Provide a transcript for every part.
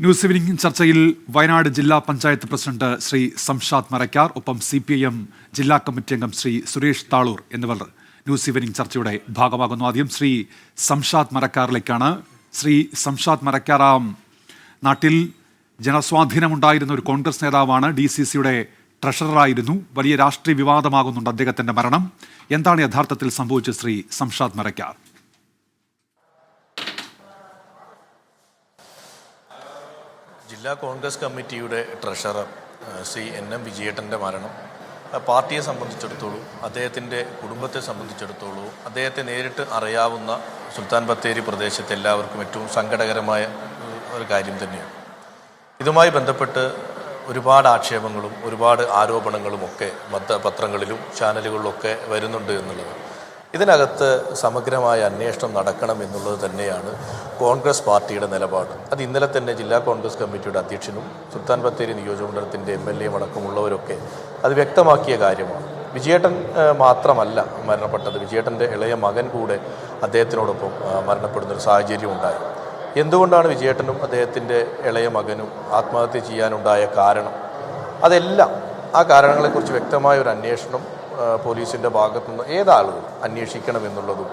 News evening ചർച്ചയിൽ വയനാട് ജില്ലാ panchayat president Shri Shamshad Marakkar ഒപ്പം സി പി ഐ എം ജില്ലാ കമ്മിറ്റി അംഗം ശ്രീ സുരേഷ് താളൂർ എന്നിവർ ന്യൂസ് ഈവനിംഗ് ചർച്ചയുടെ ഭാഗമാകുന്നു. ആദ്യം ശ്രീ സംഷാദ് മരക്കാറിലേക്കാണ്. ശ്രീ സംഷാദ് മരക്കാറാം നാട്ടിൽ ജനസ്വാധീനമുണ്ടായിരുന്ന ഒരു കോൺഗ്രസ് നേതാവാണ് ഡി സി സിയുടെ ട്രഷററായിരുന്നു. വലിയ രാഷ്ട്രീയ വിവാദമാകുന്നുണ്ട് അദ്ദേഹത്തിന്റെ മരണം. എന്താണ് യഥാർത്ഥത്തിൽ സംഭവിച്ചത് ശ്രീ സംഷാദ് മരക്കാർ? ജില്ലാ കോൺഗ്രസ് കമ്മിറ്റിയുടെ ട്രഷറർ സി എൻ എം വിജയേട്ടന്റെ മരണം. പാർട്ടിയെ സംബന്ധിച്ചിടത്തോളം അദ്ദേഹത്തിന്റെ കുടുംബത്തെ സംബന്ധിച്ചിടത്തോളം അദ്ദേഹത്തെ നേരിട്ട് അറിയാവുന്ന സുൽത്താൻ ബത്തേരി പ്രദേശത്തെ എല്ലാവർക്കും ഏറ്റവും സങ്കടകരമായ ഒരു കാര്യം തന്നെയാണ്. ഇതുമായി ബന്ധപ്പെട്ട് ഒരുപാട് ആക്ഷേപങ്ങളും ഒരുപാട് ആരോപണങ്ങളും ഒക്കെ പത്രങ്ങളിലും ചാനലുകളിലൊക്കെ വരുന്നുണ്ട് എന്നുള്ളത്. ഇതിനകത്ത് സമഗ്രമായ അന്വേഷണം നടക്കണം എന്നുള്ളത് തന്നെയാണ് കോൺഗ്രസ് പാർട്ടിയുടെ നിലപാട്. അത് ഇന്നലെ തന്നെ ജില്ലാ കോൺഗ്രസ് കമ്മിറ്റിയുടെ അധ്യക്ഷനും സുൽത്താൻ ബത്തേരി നിയോജകമണ്ഡലത്തിന്റെ എം എൽ എ അടക്കമുള്ളവരൊക്കെ അത് വ്യക്തമാക്കിയ കാര്യമാണ്. വിജയേട്ടൻ മാത്രമല്ല മരണപ്പെട്ടത്. വിജയേട്ടന്റെ ഇളയ മകൻ കൂടെ അദ്ദേഹത്തിനോടൊപ്പം മരണപ്പെടുന്ന ഒരു സാഹചര്യം ഉണ്ടായി. എന്തുകൊണ്ടാണ് വിജയേട്ടനും അദ്ദേഹത്തിന്റെ ഇളയ മകനും ആത്മഹത്യ ചെയ്യാനുണ്ടായ കാരണം? അതെല്ലാം ആ കാരണങ്ങളെക്കുറിച്ച് വ്യക്തമായ ഒരു അന്വേഷണം പോലീസിന്റെ ഭാഗത്തുനിന്ന് ഏതാളുകൾ അന്വേഷിക്കണം എന്നുള്ളതും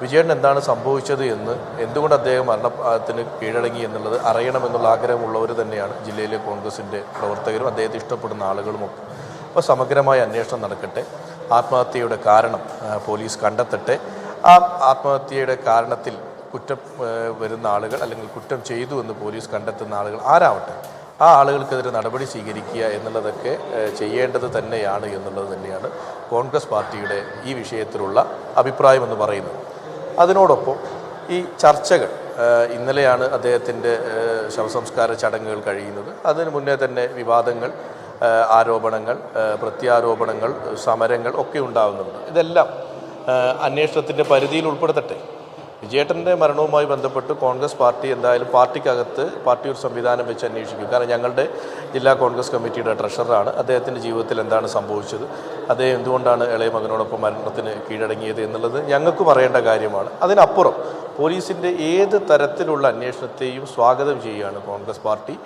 വിജയൻ എന്താണ് സംഭവിച്ചത് എന്ന് എന്തുകൊണ്ട് അദ്ദേഹം മരണത്തിന് കീഴടങ്ങി എന്നുള്ളത് അറിയണമെന്നുള്ള ആഗ്രഹമുള്ളവർ തന്നെയാണ് ജില്ലയിലെ കോൺഗ്രസിന്റെ പ്രവർത്തകരും അദ്ദേഹത്തെ ഇഷ്ടപ്പെടുന്ന ആളുകളുമൊക്കെ അപ്പോൾ സമഗ്രമായ അന്വേഷണം നടക്കട്ടെ. ആത്മഹത്യയുടെ കാരണം പോലീസ് കണ്ടെത്തട്ടെ. ആ ആത്മഹത്യയുടെ കാരണത്തിൽ കുറ്റം വരുന്ന ആളുകൾ അല്ലെങ്കിൽ കുറ്റം ചെയ്തു എന്ന് പോലീസ് കണ്ടെത്തുന്ന ആളുകൾ ആരാവട്ടെ? ആ ആളുകൾക്കെതിരെ നടപടി സ്വീകരിക്കുക എന്നുള്ളതൊക്കെ ചെയ്യേണ്ടത് തന്നെയാണ് എന്നുള്ളത് തന്നെയാണ് കോൺഗ്രസ് പാർട്ടിയുടെ ഈ വിഷയത്തിലുള്ള അഭിപ്രായം എന്ന് പറയുന്നത്. അതിനോടൊപ്പം ഈ ചർച്ചകൾ ഇന്നലെയാണ് അദ്ദേഹത്തിന്റെ ശവസംസ്കാര ചടങ്ങുകൾ കഴിയുന്നത്. അതിന് മുന്നേ തന്നെ വിവാദങ്ങൾ ആരോപണങ്ങൾ പ്രത്യാരോപണങ്ങൾ സമരങ്ങൾ ഒക്കെ ഉണ്ടാകുന്നുണ്ട് ഇതെല്ലാം അന്വേഷണത്തിന്റെ പരിധിയിൽ ഉൾപ്പെടുത്തട്ടെ. വിജയേട്ടന്റെ മരണവുമായി ബന്ധപ്പെട്ട് കോൺഗ്രസ് പാർട്ടി എന്തായാലും പാർട്ടിക്കകത്ത് പാർട്ടി ഒരു സംവിധാനം വെച്ച് അന്വേഷിക്കും. കാരണം ഞങ്ങളുടെ ജില്ലാ കോൺഗ്രസ് കമ്മിറ്റിയുടെ ട്രഷററാണ്. അദ്ദേഹത്തിന്റെ ജീവിതത്തിൽ എന്താണ് സംഭവിച്ചത്? അദ്ദേഹം എന്തുകൊണ്ടാണ് ഇളയ മകനോടൊപ്പം മരണത്തിന് കീഴടങ്ങിയത് എന്നുള്ളത് ഞങ്ങൾക്ക് പറയേണ്ട കാര്യമാണ്. അതിനപ്പുറം പോലീസിന്റെ ഏത് തരത്തിലുള്ള അന്വേഷണത്തെയും സ്വാഗതം ചെയ്യുകയാണ് കോൺഗ്രസ് പാർട്ടി.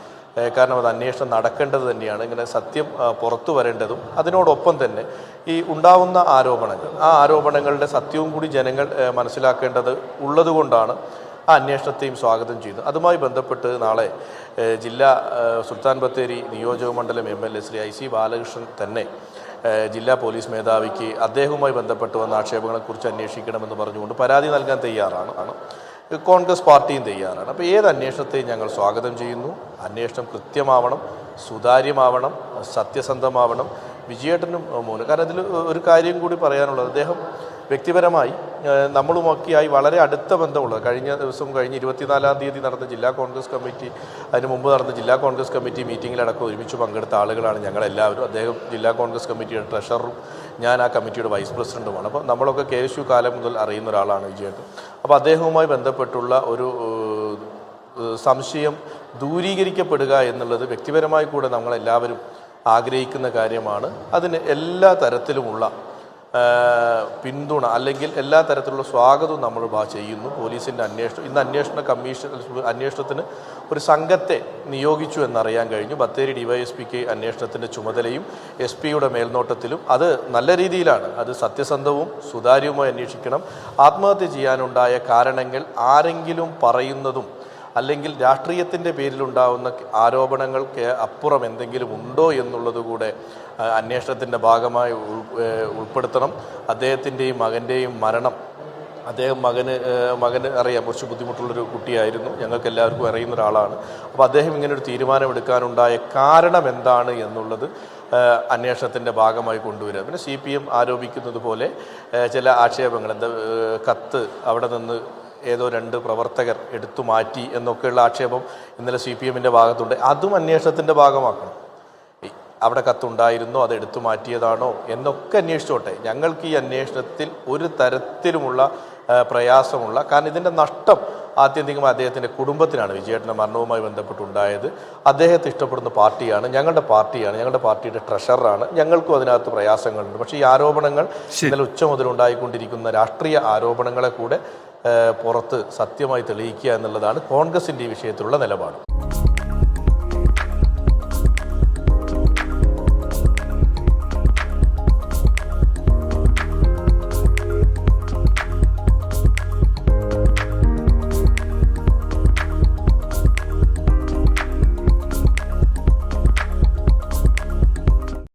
കാരണം അത് അന്വേഷണം നടക്കേണ്ടത് തന്നെയാണ്. ഇങ്ങനെ സത്യം പുറത്തു വരേണ്ടതും അതിനോടൊപ്പം തന്നെ ഈ ഉണ്ടാവുന്ന ആരോപണങ്ങൾ. ആ ആരോപണങ്ങളുടെ സത്യവും കൂടി ജനങ്ങൾ മനസ്സിലാക്കേണ്ടത് ഉള്ളതുകൊണ്ടാണ് ആ അന്വേഷണത്തെയും സ്വാഗതം ചെയ്യുന്നു അതുമായി ബന്ധപ്പെട്ട് നാളെ ജില്ലാ സുൽത്താൻ ബത്തേരി നിയോജക മണ്ഡലം M L A Shri I C Balakrishnan തന്നെ ജില്ലാ പോലീസ് മേധാവിക്ക് അദ്ദേഹവുമായി ബന്ധപ്പെട്ട് വന്ന ആക്ഷേപങ്ങളെക്കുറിച്ച് അന്വേഷിക്കണമെന്ന് പറഞ്ഞുകൊണ്ട് പരാതി നൽകാൻ തയ്യാറാണ്. ആണ് കോൺഗ്രസ് പാർട്ടിയും തയ്യാറാണ്. അപ്പോൾ ഏത് അന്വേഷണത്തെയും ഞങ്ങൾ സ്വാഗതം ചെയ്യുന്നു. അന്വേഷണം കൃത്യമാവണം സുതാര്യമാവണം സത്യസന്ധമാവണം. വിജയേട്ടനും മോനും. കാരണം അതിൽ ഒരു കാര്യം കൂടി പറയാനുള്ളത്. അദ്ദേഹം വ്യക്തിപരമായി നമ്മളുമൊക്കെയായി വളരെ അടുത്ത ബന്ധമുള്ളത്. കഴിഞ്ഞ ദിവസം കഴിഞ്ഞ് ഇരുപത്തിനാലാം തീയതി നടന്ന ജില്ലാ കോൺഗ്രസ് കമ്മിറ്റി അതിന് മുമ്പ് നടന്ന ജില്ലാ കോൺഗ്രസ് കമ്മിറ്റി മീറ്റിങ്ങിലടക്കം ഒരുമിച്ച് പങ്കെടുത്ത ആളുകളാണ് ഞങ്ങളെല്ലാവരും. അദ്ദേഹം ജില്ലാ കോൺഗ്രസ് കമ്മിറ്റിയുടെ ട്രഷററും ഞാൻ ആ കമ്മിറ്റിയുടെ വൈസ് പ്രസിഡന്റുമാണ്. അപ്പോൾ നമ്മളൊക്കെ കെ എസ് യു കാലം മുതൽ അറിയുന്ന ഒരാളാണ് വിജയേട്ടൻ അപ്പോൾ അദ്ദേഹവുമായി ബന്ധപ്പെട്ടുള്ള ഒരു സംശയം ദൂരീകരിക്കപ്പെടുക എന്നുള്ളത് വ്യക്തിപരമായി കൂടെ നമ്മളെല്ലാവരും ആഗ്രഹിക്കുന്ന കാര്യമാണ്. അതിന് എല്ലാ തരത്തിലുമുള്ള പിന്തുണ അല്ലെങ്കിൽ എല്ലാ തരത്തിലുള്ള സ്വാഗതവും നമ്മൾ ചെയ്യുന്നു. പോലീസിന്റെ അന്വേഷണം ഇന്ന് അന്വേഷണ കമ്മീഷൻ അന്വേഷണത്തിന് ഒരു സംഘത്തെ നിയോഗിച്ചു എന്നറിയാൻ കഴിഞ്ഞു. ബത്തേരി ഡിവൈഎസ്പിക്ക് അന്വേഷണത്തിന്റെ ചുമതലയും എസ് പിയുടെ മേൽനോട്ടത്തിലും. അത് നല്ല രീതിയിലാണ്. അത് സത്യസന്ധവും സുതാര്യവുമായി അന്വേഷിക്കണം. ആത്മഹത്യ ചെയ്യാനുണ്ടായ കാരണങ്ങൾ ആരെങ്കിലും പറയുന്നതും അല്ലെങ്കിൽ രാഷ്ട്രീയത്തിന്റെ പേരിലുണ്ടാവുന്ന ആരോപണങ്ങൾക്ക് അപ്പുറം എന്തെങ്കിലും ഉണ്ടോ എന്നുള്ളത് കൂടെ അന്വേഷണത്തിന്റെ ഭാഗമായി ഉൾ- ഉൾപ്പെടുത്തണം. അദ്ദേഹത്തിന്റെയും മകന്റെയും മരണം അദ്ദേഹം മകന് മകന് അറിയാം. കുറച്ച് ബുദ്ധിമുട്ടുള്ളൊരു കുട്ടിയായിരുന്നു. ഞങ്ങൾക്ക് എല്ലാവർക്കും അറിയുന്ന ഒരാളാണ്. അപ്പോൾ അദ്ദേഹം ഇങ്ങനെ ഒരു തീരുമാനമെടുക്കാനുണ്ടായ കാരണം എന്താണ് എന്നുള്ളത് അന്വേഷണത്തിന്റെ ഭാഗമായി കൊണ്ടുവരിക. പിന്നെ സി പി എം ആരോപിക്കുന്നത് പോലെ ചില ആക്ഷേപങ്ങൾ എന്താ കത്ത് അവിടെ നിന്ന് ഏതോ രണ്ട് പ്രവർത്തകർ എടുത്തു മാറ്റി എന്നൊക്കെയുള്ള ആക്ഷേപം ഇന്നലെ സി പി എമ്മിന്റെ ഭാഗത്തുണ്ട്. അതും അന്വേഷണത്തിന്റെ ഭാഗമാക്കണം. അവിടെ കത്തുണ്ടായിരുന്നോ അത് എടുത്തു മാറ്റിയതാണോ എന്നൊക്കെ അന്വേഷിച്ചോട്ടെ. ഞങ്ങൾക്ക് ഈ അന്വേഷണത്തിൽ ഒരു തരത്തിലുമുള്ള പ്രയാസമുള്ള കാരണം ഇതിന്റെ നഷ്ടം ആത്യന്തികമായി അദ്ദേഹത്തിന്റെ കുടുംബത്തിനാണ് വിജയേട്ടന്റെ മരണവുമായി ബന്ധപ്പെട്ടുണ്ടായത്. അദ്ദേഹത്തെ ഇഷ്ടപ്പെടുന്ന പാർട്ടിയാണ് ഞങ്ങളുടെ പാർട്ടിയാണ് ഞങ്ങളുടെ പാർട്ടിയുടെ ട്രഷററാണ്. ഞങ്ങൾക്കും അതിനകത്ത് പ്രയാസങ്ങളുണ്ട്. പക്ഷേ ഈ ആരോപണങ്ങൾ ഇന്നലെ ഉച്ച മുതൽ ഉണ്ടായിക്കൊണ്ടിരിക്കുന്ന രാഷ്ട്രീയ ആരോപണങ്ങളെ കൂടെ പുറത്ത് സത്യമായി തെളിയിക്കുക എന്നുള്ളതാണ് കോൺഗ്രസിന്റെ ഈ വിഷയത്തിലുള്ള നിലപാട്.